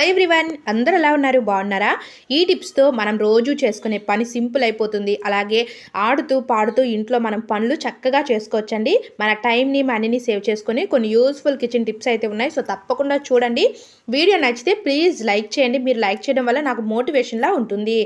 Hello everyone అందరూ ఎలా ఉన్నారు? బాగున్నారా? ఈ టిప్స్తో మనం రోజు చేసుకునే పని సింపుల్ అయిపోతుంది. అలాగే ఆడుతూ పాడుతూ ఇంట్లో మనం పనులు చక్కగా చేసుకోవచ్చండి. మన టైంని మనీని సేవ్ చేసుకొని కొన్ని యూస్ఫుల్ కిచెన్ టిప్స్ అయితే ఉన్నాయి. సో తప్పకుండా చూడండి. వీడియో నచ్చితే ప్లీజ్ లైక్ చేయండి. మీరు లైక్ చేయడం వల్ల నాకు మోటివేషన్లా ఉంటుంది.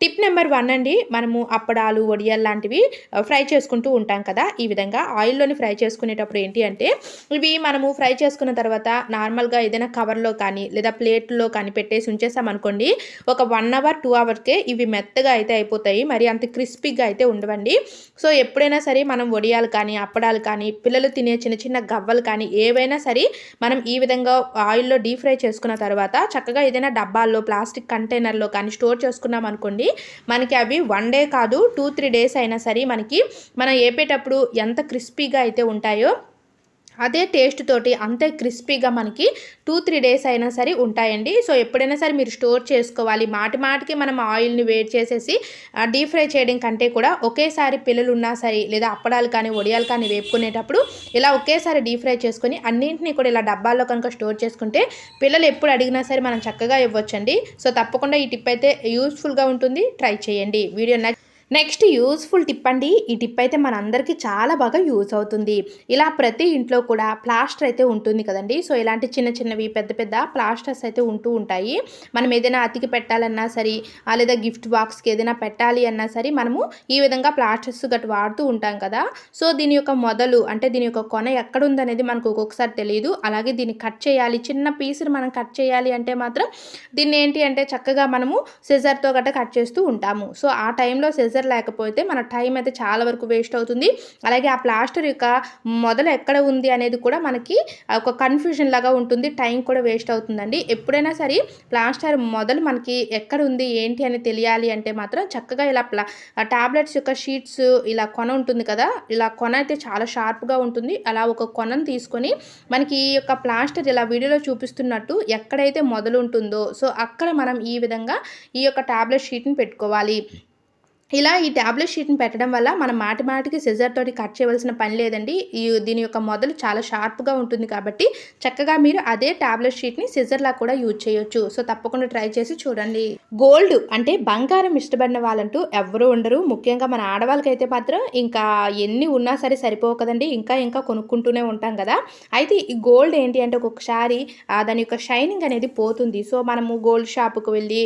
టిప్ నెంబర్ వన్ అండి మనము అప్పడాలు వడియాలు లాంటివి ఫ్రై చేసుకుంటూ ఉంటాం కదా. ఈ విధంగా ఆయిల్లోని ఫ్రై చేసుకునేటప్పుడు ఏంటి అంటే ఇవి మనము ఫ్రై చేసుకున్న తర్వాత నార్మల్గా ఏదైనా కవర్లో కానీ లేదా ప్లేట్లో కానీ పెట్టేసి ఉంచేసాం అనుకోండి ఒక వన్ అవర్ టూ అవర్కే ఇవి మెత్తగా అయితే అయిపోతాయి. మరి అంత క్రిస్పీగా అయితే ఉండవండి. సో ఎప్పుడైనా సరే మనం వడియాలు కానీ అప్పడాలు కానీ పిల్లలు తినే చిన్న చిన్న గవ్వలు కానీ ఏవైనా సరే మనం ఈ విధంగా ఆయిల్లో డీప్ ఫ్రై చేసుకున్న తర్వాత చక్కగా ఏదైనా డబ్బాల్లో ప్లాస్టిక్ కంటైనర్లో కానీ స్టోర్ చేసుకున్నాం అనుకోండి మనకి అవి వన్ డే కాదు టూ త్రీ డేస్ అయినా సరే మనకి మనం ఏపేటప్పుడు ఎంత క్రిస్పీగా అయితే ఉంటాయో అదే టేస్ట్ తోటి అంతే క్రిస్పీగా మనకి టూ త్రీ డేస్ అయినా సరే ఉంటాయండి. సో ఎప్పుడైనా సరే మీరు స్టోర్ చేసుకోవాలి. మాటి మాటికి మనం ఆయిల్ని వేడి చేసేసి డీప్ ఫ్రై చేయడం కంటే కూడా ఒకేసారి పిల్లలు ఉన్నా సరే లేదా అప్పడాలు కానీ వడియాలు కానీ వేపుకునేటప్పుడు ఇలా ఒకేసారి డీప్ ఫ్రై చేసుకొని అన్నింటినీ కూడా ఇలా డబ్బాల్లో కనుక స్టోర్ చేసుకుంటే పిల్లలు ఎప్పుడు అడిగినా సరే మనం చక్కగా ఇవ్వచ్చండి. సో తప్పకుండా ఈ టిప్ అయితే యూస్ఫుల్గా ఉంటుంది. ట్రై చేయండి. వీడియో నచ్చి నెక్స్ట్ యూస్ఫుల్ టిప్ అండి. ఈ టిప్ అయితే మనందరికీ చాలా బాగా యూస్ అవుతుంది. ఇలా ప్రతి ఇంట్లో కూడా ప్లాస్టర్ అయితే ఉంటుంది కదండి. సో ఇలాంటి చిన్న చిన్నవి పెద్ద పెద్ద ప్లాస్టర్స్ అయితే ఉంటూ ఉంటాయి. మనం ఏదైనా అతికి పెట్టాలన్నా సరే లేదా గిఫ్ట్ బాక్స్కి ఏదైనా పెట్టాలి అన్నా సరే మనము ఈ విధంగా ప్లాస్టర్స్ గట్టు వాడుతూ ఉంటాం కదా. సో దీని యొక్క మొదలు అంటే దీని యొక్క కొన ఎక్కడ ఉందనేది మనకు ఒక్కొక్కసారి తెలియదు అలాగే దీన్ని కట్ చేయాలి. చిన్న పీసుని మనం కట్ చేయాలి అంటే మాత్రం దీన్ని ఏంటి అంటే చక్కగా మనము సెజర్తో గట్రా కట్ చేస్తూ ఉంటాము. సో ఆ టైంలో సెజర్ లేకపోతే మన టైం అయితే చాలా వరకు వేస్ట్ అవుతుంది. అలాగే ఆ ప్లాస్టర్ యొక్క మొదలు ఎక్కడ ఉంది అనేది కూడా మనకి ఒక కన్ఫ్యూజన్ లాగా ఉంటుంది. టైం కూడా వేస్ట్ అవుతుందండి. ఎప్పుడైనా సరే ప్లాస్టర్ మొదలు మనకి ఎక్కడ ఉంది ఏంటి అని తెలియాలి అంటే మాత్రం చక్కగా ఇలా ప్లా టాబ్లెట్స్ యొక్క షీట్స్ ఇలా కొన ఉంటుంది కదా ఇలా కొన అయితే చాలా షార్ప్గా ఉంటుంది. అలా ఒక కొనను తీసుకొని మనకి ఈ యొక్క ప్లాస్టర్ ఇలా వీడియోలో చూపిస్తున్నట్టు ఎక్కడైతే మొదలు ఉంటుందో సో అక్కడ మనం ఈ విధంగా ఈ యొక్క టాబ్లెట్ షీట్ని పెట్టుకోవాలి. ఇలా ఈ ట్యాబ్లెట్ షీట్ని పెట్టడం వల్ల మనం మాటి మాటికి సిజర్ తోటి కట్ చేయవలసిన పని లేదండి. ఈ దీని యొక్క మొదలు చాలా షార్ప్గా ఉంటుంది కాబట్టి చక్కగా మీరు అదే ట్యాబ్లెట్ షీట్ని సిజర్లా కూడా యూజ్ చేయొచ్చు. సో తప్పకుండా ట్రై చేసి చూడండి. గోల్డ్ అంటే బంగారం ఇష్టపడిన వాళ్ళంటూ ఎవరు ఉండరు. ముఖ్యంగా మన ఆడవాళ్ళకైతే మాత్రం ఇంకా ఎన్ని ఉన్నా సరే సరిపోవు కదండి. ఇంకా ఇంకా కొనుక్కుంటూనే ఉంటాం కదా. అయితే ఈ గోల్డ్ ఏంటి అంటే ఒక్కొక్కసారి దాని యొక్క షైనింగ్ అనేది పోతుంది. సో మనము గోల్డ్ షాపుకు వెళ్ళి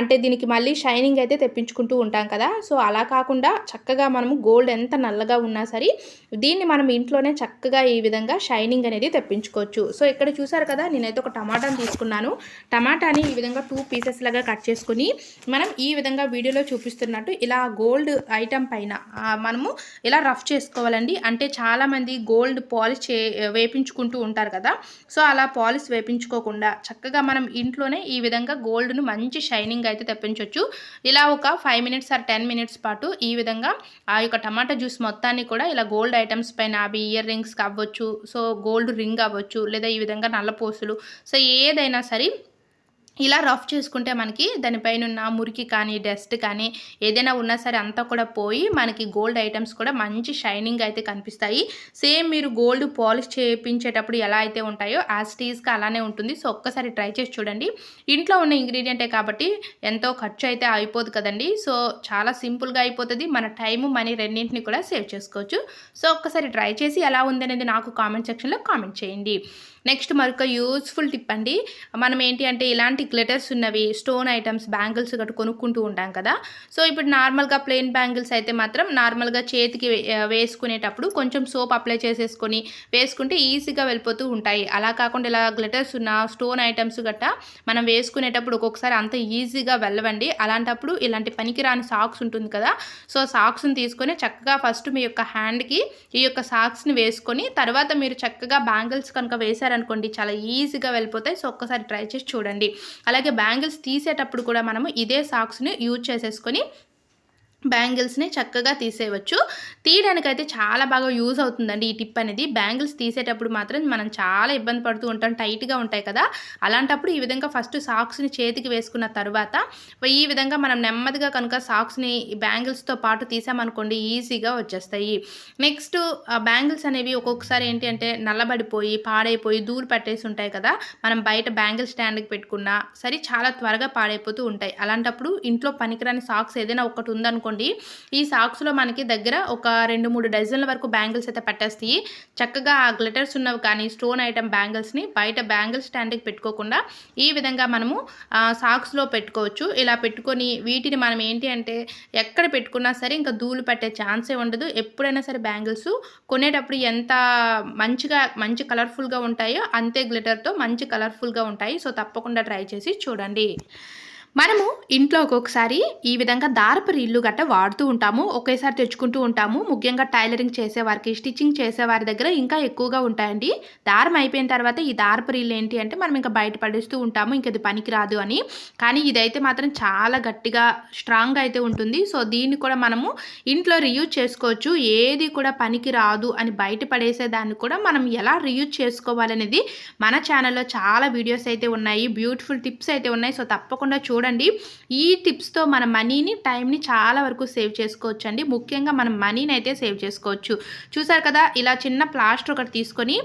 అంటే దీనికి మళ్ళీ షైనింగ్ అయితే తెప్పించుకుంటూ ఉంటాం. కదా. సో అలా కాకుండా చక్కగా మనము గోల్డ్ ఎంత నల్లగా ఉన్నా సరే దీన్ని మనం ఇంట్లోనే చక్కగా ఈ విధంగా షైనింగ్ అనేది తెప్పించుకోవచ్చు. సో ఇక్కడ చూసారు కదా నేనైతే ఒక టమాటాని తీసుకున్నాను. టమాటాని ఈ విధంగా టూ పీసెస్ లాగా కట్ చేసుకుని మనం ఈ విధంగా వీడియోలో చూపిస్తున్నట్టు ఇలా గోల్డ్ ఐటమ్ పైన మనము ఇలా రఫ్ చేసుకోవాలండి. అంటే చాలామంది గోల్డ్ పాలిష్ చే వేపించుకుంటూ ఉంటారు కదా. సో అలా పాలిష్ వేపించుకోకుండా చక్కగా మనం ఇంట్లోనే ఈ విధంగా గోల్డ్ను మంచి షైనింగ్ అయితే తెప్పించవచ్చు ఇలా ఒక five minutes or ten minutes పాటు ఈ విధంగా ఆ యొక్క టమాటా జ్యూస్ మొత్తాన్ని కూడా ఇలా గోల్డ్ ఐటమ్స్ పైన అవి ఇయర్ రింగ్స్ అవ్వచ్చు సో గోల్డ్ రింగ్ అవ్వచ్చు లేదా ఈ విధంగా నల్లపోసులు సో ఏదైనా సరే ఇలా రఫ్ చేసుకుంటే మనకి దానిపైన ఉన్న మురికి కానీ డస్ట్ కానీ ఏదైనా ఉన్నా సరే అంతా కూడా పోయి మనకి గోల్డ్ ఐటమ్స్ కూడా మంచి షైనింగ్ అయితే కనిపిస్తాయి. సేమ్ మీరు గోల్డ్ పాలిష్ చేయించేటప్పుడు ఎలా అయితే ఉంటాయో యాజ్ టీజ్గా అలానే ఉంటుంది. సో ఒక్కసారి ట్రై చేసి చూడండి. ఇంట్లో ఉన్న ఇంగ్రీడియంటే కాబట్టి ఎంతో ఖర్చు అయితే అయిపోదు కదండి. సో చాలా సింపుల్గా అయిపోతుంది. మన టైము మనీ రెండింటిని కూడా సేవ్ చేసుకోవచ్చు. సో ఒక్కసారి ట్రై చేసి ఎలా ఉందనేది నాకు కామెంట్ సెక్షన్లో కామెంట్ చేయండి. నెక్స్ట్ మరొక యూస్ఫుల్ టిప్ అండి. మనం ఏంటి అంటే ఇలాంటి గ్లిటర్స్ ఉన్నవి స్టోన్ ఐటమ్స్ బ్యాంగిల్స్ గట్టు కొనుక్కుంటూ ఉంటాం కదా. సో ఇప్పుడు నార్మల్గా ప్లెయిన్ బ్యాంగిల్స్ అయితే మాత్రం నార్మల్గా చేతికి వే- వేసుకునేటప్పుడు కొంచెం సోప్ అప్లై చేసేసుకొని వేసుకుంటే ఈజీగా వెళ్ళిపోతూ ఉంటాయి. అలా కాకుండా ఇలా గ్లిటర్స్ ఉన్న స్టోన్ ఐటమ్స్ గట్ట మనం వేసుకునేటప్పుడు ఒక్కొక్కసారి అంత ఈజీగా వెళ్ళవండి. అలాంటప్పుడు ఇలాంటి పనికిరాని సాక్స్ ఉంటుంది కదా సో సాక్స్ని తీసుకొని చక్కగా ఫస్ట్ మీ యొక్క హ్యాండ్కి ఈ యొక్క సాక్స్ని వేసుకొని తర్వాత మీరు చక్కగా బ్యాంగిల్స్ కనుక వేశారనుకోండి చాలా ఈజీగా వెళ్ళిపోతాయి. సో ఒక్కసారి ట్రై చేసి చూడండి. అలాగే బ్యాంగిల్స్ తీసేటప్పుడు కూడా మనము ఇదే సాక్స్ని యూజ్ చేసేసుకొని బ్యాంగిల్స్ని చక్కగా తీసేయవచ్చు. తీయడానికైతే చాలా బాగా యూజ్ అవుతుందండి ఈ టిప్ అనేది. బ్యాంగిల్స్ తీసేటప్పుడు మాత్రం మనం చాలా ఇబ్బంది పడుతూ ఉంటాం టైట్గా ఉంటాయి కదా. అలాంటప్పుడు ఈ విధంగా ఫస్ట్ సాక్స్ని చేతికి వేసుకున్న తర్వాత ఈ విధంగా మనం నెమ్మదిగా కనుక సాక్స్ని బ్యాంగిల్స్తో పాటు తీసామనుకోండి ఈజీగా వచ్చేస్తాయి. నెక్స్ట్ బ్యాంగిల్స్ అనేవి ఒక్కొక్కసారి ఏంటి అంటే నల్లబడిపోయి పాడైపోయి దూరు పట్టేసి ఉంటాయి కదా. మనం బయట బ్యాంగిల్ స్టాండ్కి పెట్టుకున్నా సరే చాలా త్వరగా పాడైపోతూ ఉంటాయి. అలాంటప్పుడు ఇంట్లో పనికిరాని సాక్స్ ఏదైనా ఒకటి అనుకోండి ఈ సాక్స్లో మనకి దగ్గర ఒక రెండు మూడు డజన్ల వరకు బ్యాంగిల్స్ అయితే పట్టేస్తాయి. చక్కగా ఆ గ్లిటర్స్ ఉన్నవి కానీ స్టోన్ ఐటమ్ బ్యాంగిల్స్ని బయట బ్యాంగిల్ స్టాండ్కి పెట్టుకోకుండా ఈ విధంగా మనము సాక్స్లో పెట్టుకోవచ్చు. ఇలా పెట్టుకొని వీటిని మనం ఏంటి అంటే ఎక్కడ పెట్టుకున్నా సరే ఇంకా ధూళి పట్టే ఛాన్సే ఉండదు. ఎప్పుడైనా సరే బ్యాంగిల్స్ కొనేటప్పుడు ఎంత మంచిగా మంచి కలర్ఫుల్గా ఉంటాయో అంతే గ్లిటర్తో మంచి కలర్ఫుల్గా ఉంటాయి. సో తప్పకుండా ట్రై చేసి చూడండి. మనము ఇంట్లో ఒక్కొక్కసారి ఈ విధంగా దారపు రీళ్ళు గట్ట వాడుతూ ఉంటాము ఒకేసారి తెచ్చుకుంటూ ఉంటాము. ముఖ్యంగా టైలరింగ్ చేసేవారికి స్టిచ్చింగ్ చేసేవారి దగ్గర ఇంకా ఎక్కువగా ఉంటాయండి. దారం అయిపోయిన తర్వాత ఈ దారపు రీళ్ళు ఏంటి అంటే మనం ఇంకా బయట పడేస్తూ ఉంటాము ఇంక ఇది పనికిరాదు అని. కానీ ఇదైతే మాత్రం చాలా గట్టిగా స్ట్రాంగ్ అయితే ఉంటుంది. సో దీన్ని కూడా మనము ఇంట్లో రియూజ్ చేసుకోవచ్చు. ఏది కూడా పనికి రాదు అని బయట దాన్ని కూడా మనం ఎలా రియూజ్ చేసుకోవాలనేది మన ఛానల్లో చాలా వీడియోస్ అయితే ఉన్నాయి. బ్యూటిఫుల్ టిప్స్ అయితే ఉన్నాయి. సో తప్పకుండా చూడండి. ఈ టిప్స్తో మన మనీని టైంని చాలా వరకు సేవ్ చేసుకోవచ్చు అండి ముఖ్యంగా మనం మనీని అయితే సేవ్ చేసుకోవచ్చు. చూసారు కదా ఇలా చిన్న ప్లాస్టర్ ఒకటి తీసుకొని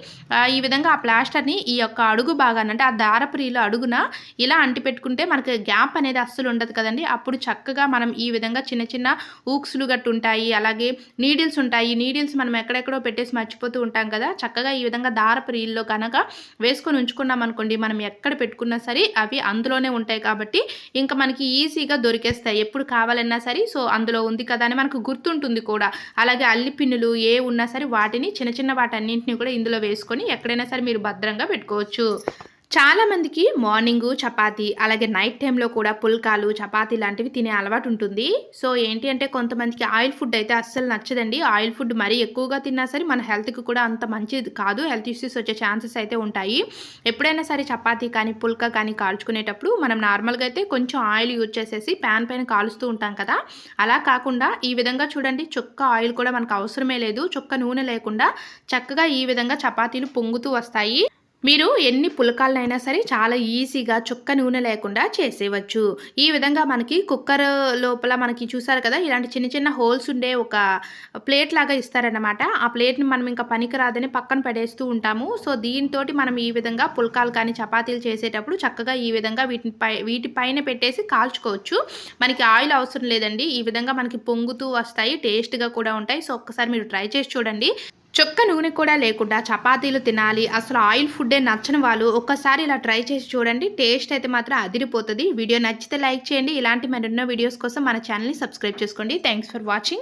ఈ విధంగా ఆ ప్లాస్టర్ని ఈ యొక్క అడుగు భాగాన్ని అంటే ఆ దారపు అడుగున ఇలా అంటిపెట్టుకుంటే మనకి గ్యాప్ అనేది అస్సలు ఉండదు కదండి. అప్పుడు చక్కగా మనం ఈ విధంగా చిన్న చిన్న ఊక్స్లు గట్టు ఉంటాయి. అలాగే నీడిల్స్ ఉంటాయి. నీడిల్స్ మనం ఎక్కడెక్కడో పెట్టేసి మర్చిపోతూ ఉంటాం కదా. చక్కగా ఈ విధంగా దారపు రీల్లో కనుక వేసుకొని ఉంచుకున్నాం అనుకోండి మనం ఎక్కడ పెట్టుకున్నా సరే అవి అందులోనే ఉంటాయి కాబట్టి ఇంకా మనకి ఈజీగా దొరికేస్తాయి. ఎప్పుడు కావాలన్నా సరే సో అందులో ఉంది కదా అని మనకు గుర్తుంటుంది కూడా. అలాగే అల్లి పిన్నులు ఏ ఉన్నా సరే వాటిని చిన్న చిన్న వాటన్నింటినీ కూడా ఇందులో వేసుకొని ఎక్కడైనా సరే మీరు భద్రంగా పెట్టుకోవచ్చు. చాలా మందికి మార్నింగ్ చపాతీ అలాగే నైట్ టైంలో కూడా పుల్కాలు చపాతీ లాంటివి తినే అలవాటు ఉంటుంది. సో ఏంటి అంటే కొంతమందికి ఆయిల్ ఫుడ్ అయితే అస్సలు నచ్చదండి. ఆయిల్ ఫుడ్ మరీ ఎక్కువగా తిన్నా సరే మన హెల్త్కి కూడా అంత మంచిది కాదు. హెల్త్ ఇష్యూస్ వచ్చే ఛాన్సెస్ అయితే ఉంటాయి. ఎప్పుడైనా సరే చపాతీ కానీ పుల్కా కానీ కాల్చుకునేటప్పుడు మనం నార్మల్గా అయితే కొంచెం ఆయిల్ యూజ్ చేసేసి ప్యాన్ పైన కాలుస్తూ ఉంటాం కదా. అలా కాకుండా ఈ విధంగా చూడండి చుక్క ఆయిల్ కూడా మనకు అవసరమే లేదు. చుక్క నూనె లేకుండా చక్కగా ఈ విధంగా చపాతీలు పొంగుతూ వస్తాయి. మీరు ఎన్ని పులకాలనైనా సరే చాలా ఈజీగా చుక్క నూనె లేకుండా చేసేయవచ్చు ఈ విధంగా మనకి కుక్కర్ లోపల మనకి చూసారు కదా ఇలాంటి చిన్న చిన్న హోల్స్ ఉండే ఒక ప్లేట్ లాగా ఇస్తారన్నమాట. ఆ ప్లేట్ని మనం ఇంకా పనికిరాదని పక్కన పడేస్తూ ఉంటాము. సో దీంతో మనం ఈ విధంగా పుల్కాలు కానీ చపాతీలు చేసేటప్పుడు చక్కగా ఈ విధంగా వీటిని పై వీటి పైన పెట్టేసి కాల్చుకోవచ్చు. మనకి ఆయిల్ అవసరం లేదండి. ఈ విధంగా మనకి పొంగుతూ వస్తాయి టేస్ట్గా కూడా ఉంటాయి. సో ఒక్కసారి మీరు ట్రై చేసి చూడండి. చొక్క నూనె కూడా లేకుండా చపాతీలు తినాలి. అసలు ఆయిల్ ఫుడ్డే నచ్చని వాళ్ళు ఒక్కసారి ఇలా ట్రై చేసి చూడండి. టేస్ట్ అయితే మాత్రం అదిరిపోతుంది. వీడియో నచ్చితే లైక్ చేయండి. ఇలాంటి మరెన్నో వీడియోస్ కోసం మన ఛానల్ని సబ్స్క్రైబ్ చేసుకోండి. Thanks for watching.